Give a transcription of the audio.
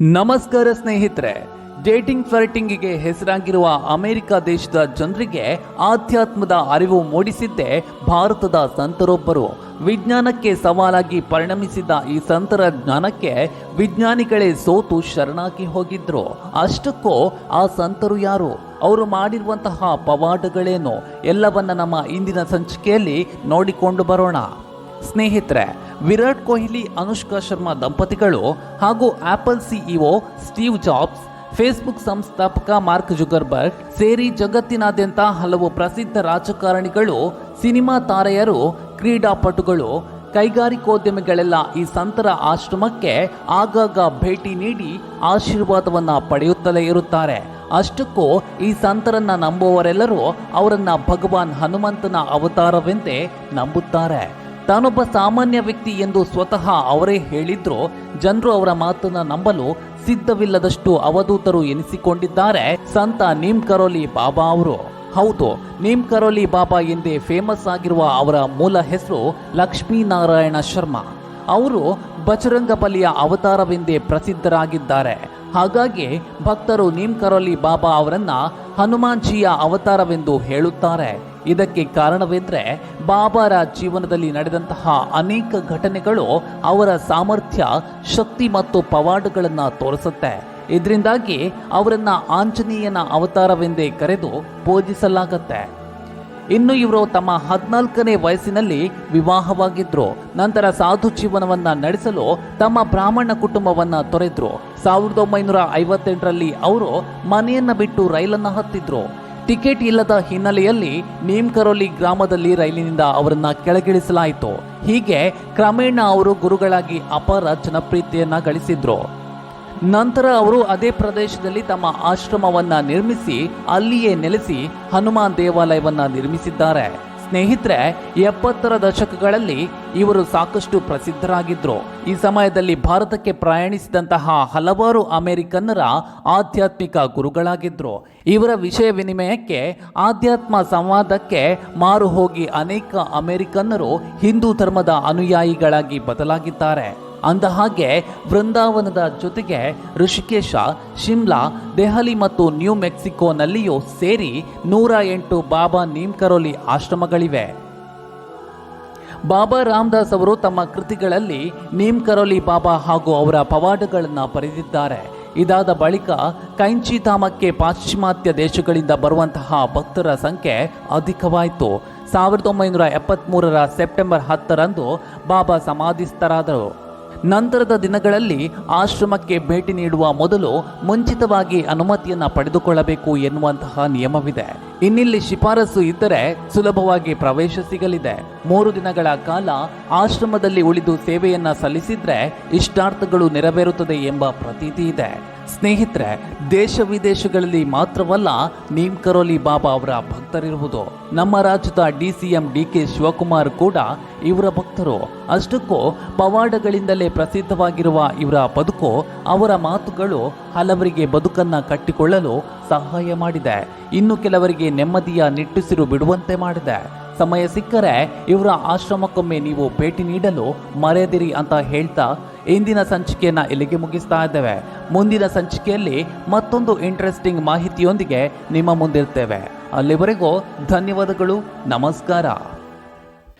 ನಮಸ್ಕಾರ ಸ್ನೇಹಿತರೆ, ಡೇಟಿಂಗ್ ಫ್ಲರ್ಟಿಂಗಿಗೆ ಹೆಸರಾಗಿರುವ ಅಮೆರಿಕ ದೇಶದ ಜನರಿಗೆ ಆಧ್ಯಾತ್ಮದ ಅರಿವು ಮೂಡಿಸಿದ್ದೇ ಭಾರತದ ಸಂತರೊಬ್ಬರು. ವಿಜ್ಞಾನಕ್ಕೆ ಸವಾಲಾಗಿ ಪರಿಣಮಿಸಿದ ಈ ಸಂತರ ಜ್ಞಾನಕ್ಕೆ ವಿಜ್ಞಾನಿಗಳೇ ಸೋತು ಶರಣಾಗಿ ಹೋಗಿದ್ರು. ಅಷ್ಟಕ್ಕೂ ಆ ಸಂತರು ಯಾರು? ಅವರು ಮಾಡಿರುವಂತಹ ಪವಾಡಗಳೇನು? ಎಲ್ಲವನ್ನ ನಮ್ಮ ಇಂದಿನ ಸಂಚಿಕೆಯಲ್ಲಿ ನೋಡಿಕೊಂಡು ಬರೋಣ. ಸ್ನೇಹಿತರೆ, ವಿರಾಟ್ ಕೊಹ್ಲಿ, ಅನುಷ್ಕಾ ಶರ್ಮಾ ದಂಪತಿಗಳು ಹಾಗೂ Apple CEO Steve Jobs, Facebook ಸಂಸ್ಥಾಪಕ ಮಾರ್ಕ್ ಜುಗರ್ಬರ್ಗ್ ಸೇರಿ ಜಗತ್ತಿನಾದ್ಯಂತ ಹಲವು ಪ್ರಸಿದ್ಧ ರಾಜಕಾರಣಿಗಳು, ಸಿನಿಮಾ ತಾರೆಯರು, ಕ್ರೀಡಾಪಟುಗಳು, ಕೈಗಾರಿಕೋದ್ಯಮಿಗಳೆಲ್ಲ ಈ ಸಂತರ ಆಶ್ರಮಕ್ಕೆ ಆಗಾಗ ಭೇಟಿ ನೀಡಿ ಆಶೀರ್ವಾದವನ್ನು ಪಡೆಯುತ್ತಲೇ ಇರುತ್ತಾರೆ. ಅಷ್ಟಕ್ಕೂ ಈ ಸಂತರನ್ನ ನಂಬುವವರೆಲ್ಲರೂ ಅವರನ್ನ ಭಗವಾನ್ ಹನುಮಂತನ ಅವತಾರವೆಂದೇ ನಂಬುತ್ತಾರೆ. ತಾನೊಬ್ಬ ಸಾಮಾನ್ಯ ವ್ಯಕ್ತಿ ಎಂದು ಸ್ವತಃ ಅವರೇ ಹೇಳಿದ್ರು. ಜನರು ಅವರ ಮಾತನ್ನ ನಂಬಲು ಸಿದ್ಧವಿಲ್ಲದಷ್ಟು ಅವಧೂತರು ಎನಿಸಿಕೊಂಡಿದ್ದಾರೆ. ಸಂತ ನೀಮ್ ಕರೋಲಿ ಬಾಬಾ ಅವರು. ಹೌದು, ನೀಮ್ ಕರೋಲಿ ಬಾಬಾ ಎಂದೇ ಫೇಮಸ್ ಆಗಿರುವ ಅವರ ಮೂಲ ಹೆಸರು ಲಕ್ಷ್ಮೀನಾರಾಯಣ ಶರ್ಮಾ. ಅವರು ಬಜರಂಗ ಬಲಿಯ ಅವತಾರವೆಂದೇ ಪ್ರಸಿದ್ಧರಾಗಿದ್ದಾರೆ. ಹಾಗಾಗಿ ಭಕ್ತರು ನೀಮ್ ಕರೋಲಿ ಬಾಬಾ ಅವರನ್ನ ಹನುಮಾನ್ಜಿಯ ಅವತಾರವೆಂದು ಹೇಳುತ್ತಾರೆ. ಇದಕ್ಕೆ ಕಾರಣವೆಂದರೆ ಬಾಬಾರ ಜೀವನದಲ್ಲಿ ನಡೆದಂತಹ ಅನೇಕ ಘಟನೆಗಳು ಅವರ ಸಾಮರ್ಥ್ಯ, ಶಕ್ತಿ ಮತ್ತು ಪವಾಡಗಳನ್ನು ತೋರಿಸುತ್ತೆ. ಇದರಿಂದಾಗಿ ಅವರನ್ನು ಆಂಜನೇಯನ ಅವತಾರವೆಂದೇ ಕರೆದು ಪೂಜಿಸಲಾಗತ್ತೆ ಇನ್ನು ಇವರು ತಮ್ಮ ಹದಿನಾಲ್ಕನೇ ವಯಸ್ಸಿನಲ್ಲಿ ವಿವಾಹವಾಗಿದ್ರು. ನಂತರ ಸಾಧು ಜೀವನವನ್ನು ನಡೆಸಲು ತಮ್ಮ ಬ್ರಾಹ್ಮಣ ಕುಟುಂಬವನ್ನು ತೊರೆದ್ರು. ಸಾವಿರದ ಒಂಬೈನೂರ ಐವತ್ತೆಂಟರಲ್ಲಿ ಅವರು ಮನೆಯನ್ನು ಬಿಟ್ಟು ರೈಲನ್ನು ಹತ್ತಿದ್ರು. ಟಿಕೆಟ್ ಇಲ್ಲದ ಹಿನ್ನೆಲೆಯಲ್ಲಿ ನೀಮ್ಕರೋಲಿ ಗ್ರಾಮದಲ್ಲಿ ರೈಲಿನಿಂದ ಅವರನ್ನ ಕೆಳಗಿಳಿಸಲಾಯಿತು. ಹೀಗೆ ಕ್ರಮೇಣ ಅವರು ಗುರುಗಳಾಗಿ ಅಪಾರ ಜನಪ್ರಿಯತೆಯನ್ನ ಗಳಿಸಿದ್ರು. ನಂತರ ಅವರು ಅದೇ ಪ್ರದೇಶದಲ್ಲಿ ತಮ್ಮ ಆಶ್ರಮವನ್ನ ನಿರ್ಮಿಸಿ, ಅಲ್ಲಿಯೇ ನೆಲೆಸಿ ಹನುಮಾನ್ ದೇವಾಲಯವನ್ನ ನಿರ್ಮಿಸಿದ್ದಾರೆ. ಸ್ನೇಹಿತರೆ, ಎಪ್ಪತ್ತರ ದಶಕಗಳಲ್ಲಿ ಇವರು ಸಾಕಷ್ಟು ಪ್ರಸಿದ್ಧರಾಗಿದ್ದರು ಈ ಸಮಯದಲ್ಲಿ ಭಾರತಕ್ಕೆ ಪ್ರಯಾಣಿಸಿದಂತಹ ಹಲವಾರು ಅಮೆರಿಕನ್ನರ ಆಧ್ಯಾತ್ಮಿಕ ಗುರುಗಳಾಗಿದ್ದರು ಇವರ ವಿಷಯ ವಿನಿಮಯಕ್ಕೆ, ಆಧ್ಯಾತ್ಮ ಸಂವಾದಕ್ಕೆ ಮಾರು ಹೋಗಿ ಅನೇಕ ಅಮೆರಿಕನ್ನರು ಹಿಂದೂ ಧರ್ಮದ ಅನುಯಾಯಿಗಳಾಗಿ ಬದಲಾಗಿದ್ದಾರೆ. ಅಂದ ಹಾಗೆ ವೃಂದಾವನದ ಜೊತೆಗೆ ಋಷಿಕೇಶ, ಶಿಮ್ಲಾ, ದೆಹಲಿ ಮತ್ತು ನ್ಯೂ ಮೆಕ್ಸಿಕೋನಲ್ಲಿಯೂ ಸೇರಿ ನೂರ ಎಂಟು ಬಾಬಾ ನೀಮ್ಕರೋಲಿ ಆಶ್ರಮಗಳಿವೆ. ಬಾಬಾ ರಾಮದಾಸ್ ಅವರು ತಮ್ಮ ಕೃತಿಗಳಲ್ಲಿ ನೀಮ್ಕರೋಲಿ ಬಾಬಾ ಹಾಗೂ ಅವರ ಪವಾಡಗಳನ್ನು ಬರೆದಿದ್ದಾರೆ. ಇದಾದ ಬಳಿಕ ಕೈಂಚಿಧಾಮಕ್ಕೆ ಪಾಶ್ಚಿಮಾತ್ಯ ದೇಶಗಳಿಂದ ಬರುವಂತಹ ಭಕ್ತರ ಸಂಖ್ಯೆ ಅಧಿಕವಾಯಿತು. ಸಾವಿರದ ಒಂಬೈನೂರ ಎಪ್ಪತ್ತ್ಮೂರರ ಸೆಪ್ಟೆಂಬರ್ ಹತ್ತರಂದು ಬಾಬಾ ಸಮಾಧಿಸ್ಥರಾದರು. ನಂತರದ ದಿನಗಳಲ್ಲಿ ಆಶ್ರಮಕ್ಕೆ ಭೇಟಿ ನೀಡುವ ಮೊದಲು ಮುಂಚಿತವಾಗಿ ಅನುಮತಿಯನ್ನು ಪಡೆದುಕೊಳ್ಳಬೇಕು ಎನ್ನುವಂತಹ ನಿಯಮವಿದೆ. ಇನ್ನಿಲ್ಲಿ ಶಿಫಾರಸು ಇದ್ದರೆ ಸುಲಭವಾಗಿ ಪ್ರವೇಶ ಸಿಗಲಿದೆ. ಮೂರು ದಿನಗಳ ಕಾಲ ಆಶ್ರಮದಲ್ಲಿ ಉಳಿದು ಸೇವೆಯನ್ನ ಸಲ್ಲಿಸಿದ್ರೆ ಇಷ್ಟಾರ್ಥಗಳು ನೆರವೇರುತ್ತದೆ ಎಂಬ ಪ್ರತೀತಿ ಇದೆ. ಸ್ನೇಹಿತರೆ, ದೇಶ ವಿದೇಶಗಳಲ್ಲಿ ಮಾತ್ರವಲ್ಲ, ನೀಮ್ ಕರೋಲಿ ಬಾಬಾ ಅವರ ಭಕ್ತರಿರುವುದು. ನಮ್ಮ ರಾಜ್ಯದ D C M D K Shivakumar ಕೂಡ ಇವರ ಭಕ್ತರು. ಅಷ್ಟಕ್ಕೂ ಪವಾಡಗಳಿಂದಲೇ ಪ್ರಸಿದ್ಧವಾಗಿರುವ ಇವರ ಬದುಕು, ಅವರ ಮಾತುಗಳು ಹಲವರಿಗೆ ಬದುಕನ್ನ ಕಟ್ಟಿಕೊಳ್ಳಲು ಸಹಾಯ ಮಾಡಿದೆ. ಇನ್ನು ಕೆಲವರಿಗೆ ನೆಮ್ಮದಿಯ ನಿಟ್ಟುಸಿರು ಬಿಡುವಂತೆ ಮಾಡಿದೆ. ಸಮಯ ಸಿಕ್ಕರೆ ಇವರ ಆಶ್ರಮಕ್ಕೊಮ್ಮೆ ನೀವು ಭೇಟಿ ನೀಡಲು ಮರೆಯದಿರಿ ಅಂತ ಹೇಳ್ತಾ ಇಂದಿನ ಸಂಚಿಕೆಯನ್ನು ಇಲ್ಲಿಗೆ ಮುಗಿಸ್ತಾ ಇದ್ದೇವೆ. ಮುಂದಿನ ಸಂಚಿಕೆಯಲ್ಲಿ ಮತ್ತೊಂದು ಇಂಟ್ರೆಸ್ಟಿಂಗ್ ಮಾಹಿತಿಯೊಂದಿಗೆ ನಿಮ್ಮ ಮುಂದಿರ್ತೇವೆ. ಅಲ್ಲಿವರೆಗೂ ಧನ್ಯವಾದಗಳು, ನಮಸ್ಕಾರ.